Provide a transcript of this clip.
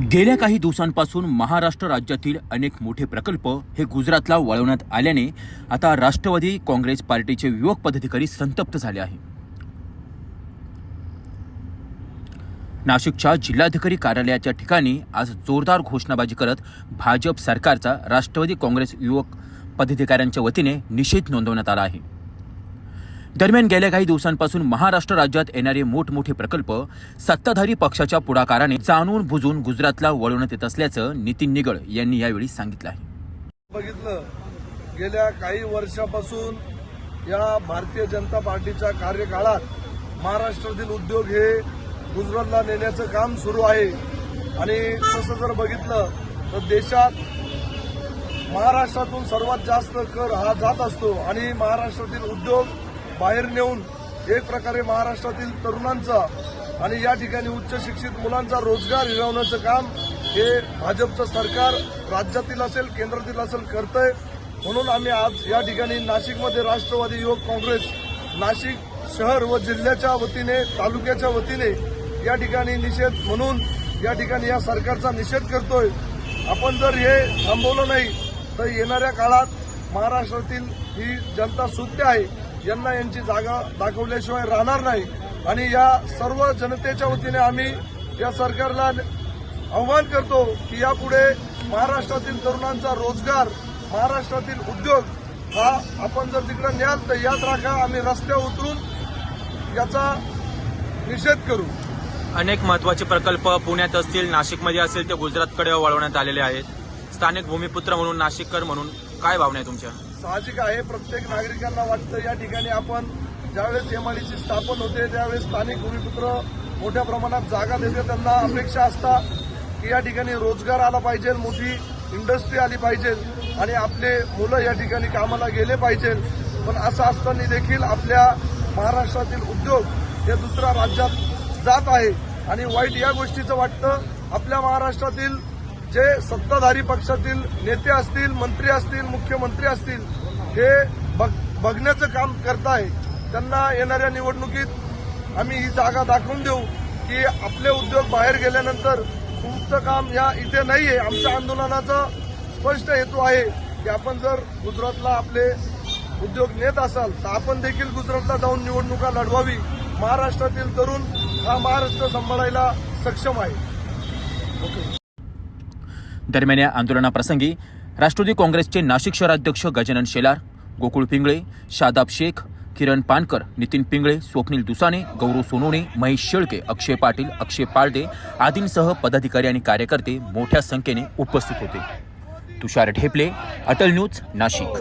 गेल्या काही दिवसांपासून महाराष्ट्र राज्यातील अनेक मोठे प्रकल्प हे गुजरातला वळवण्यात आल्याने आता राष्ट्रवादी काँग्रेस पार्टीचे युवक पदाधिकारी संतप्त झाले आहे. नाशिकच्या जिल्हाधिकारी कार्यालयाच्या ठिकाणी आज जोरदार घोषणाबाजी करत भाजप सरकारचा राष्ट्रवादी काँग्रेस युवक पदाधिकाऱ्यांच्या वतीने निषेध नोंदवण्यात आला आहे. दरम्यान गेल्या काही दिवसांपासून महाराष्ट्र राज्यात येणारे मोठमोठे प्रकल्प सत्ताधारी पक्षाच्या पुढाकाराने जाणून बुजून गुजरातला वळवण्यात येत असल्याचं नितीन निगळ यांनी यावेळी सांगितलं आहे. बघितलं गेल्या काही वर्षापासून या भारतीय जनता पार्टीच्या कार्यकाळात महाराष्ट्रातील उद्योग हे गुजरातला नेण्याचं काम सुरू आहे. आणि तसं जर बघितलं तर देशात महाराष्ट्रातून सर्वात जास्त कर हा जात असतो. आणि महाराष्ट्रातील उद्योग बाहेर नेऊन एक प्रकारे महाराष्ट्रातील तरुणांचा आणि या ठिकाणी उच्च शिक्षित मुलांचा रोजगार हिरवण्याचं काम हे भाजपचं सरकार राज्यातील असेल केंद्रातील असेल करतंय. म्हणून आम्ही आज या ठिकाणी नाशिकमध्ये राष्ट्रवादी युवक काँग्रेस नाशिक शहर व जिल्ह्याच्या वतीने तालुक्याच्या वतीने या ठिकाणी निषेध म्हणून या ठिकाणी या सरकारचा निषेध करतोय. आपण जर हे थांबवलं नाही तर येणाऱ्या काळात महाराष्ट्रातील ही जनता सुद्धा आहे. यांना यांची जागा दाखवल्याशिवाय राहणार नाही. आणि या सर्व जनतेच्या वतीने आम्ही या सरकारला आव्हान करतो की यापुढे महाराष्ट्रातील तरुणांचा रोजगार महाराष्ट्रातील उद्योग हा आपण जर तिकडे न्याल तर याच राखा आम्ही रस्त्यावर उतरून याचा निषेध करू. अनेक महत्त्वाचे प्रकल्प पुण्यात असतील नाशिकमध्ये असेल ते गुजरातकडे वळवण्यात आलेले आहेत. स्थानिक भूमिपुत्र म्हणून नाशिककर म्हणून काय भावना आहे तुमच्या? साहजिक आहे. प्रत्येक नागरिकांना वाटतं या ठिकाणी आपण ज्यावेळेस एमआयडीची स्थापन होते त्यावेळेस स्थानिक भूमिपुत्र मोठ्या प्रमाणात जागा देते. त्यांना अपेक्षा असतात की या ठिकाणी रोजगार आला पाहिजे मोठी इंडस्ट्री आली पाहिजे आणि आपले मुलं या ठिकाणी कामाला गेले पाहिजे. पण असं असताना देखील आपल्या महाराष्ट्रातील उद्योग हे दुसऱ्या राज्यात जात आहे. आणि वाईट या गोष्टीचं वाटतं आपल्या महाराष्ट्रातील जे सत्ताधारी पक्षातील नेते असतील मंत्री असतील मुख्यमंत्री असतील हे बघ- बघण्याचं काम करताय त्यांना येणाऱ्या निवडणुकीत आम्ही ही जागा दाखवून देऊ की आपले उद्योग बाहेर गेल्यानंतर तुमचं काम या इथे नाहीये. आमच्या आंदोलनाचा स्पष्ट हेतू आहे की आपण जर गुजरातला आपले उद्योग नेत असाल तर आपण देखील गुजरातला जाऊन निवडणुका लढवावी. महाराष्ट्रातील तरुण हा महाराष्ट्र सांभाळायला सक्षम आहे. ओके दरम्यान या आंदोलनाप्रसंगी राष्ट्रवादी काँग्रेसचे नाशिक शहराध्यक्ष गजानन शेलार गोकुळ पिंगळे शादाब शेख किरण पानकर नितीन पिंगळे स्वप्नील दुसाने गौरव सोनवणे महेश शेळके अक्षय पाटील अक्षय पाळदे आदींसह पदाधिकारी आणि कार्यकर्ते मोठ्या संख्येने उपस्थित होते. तुषार ढेपले अटल न्यूज नाशिक.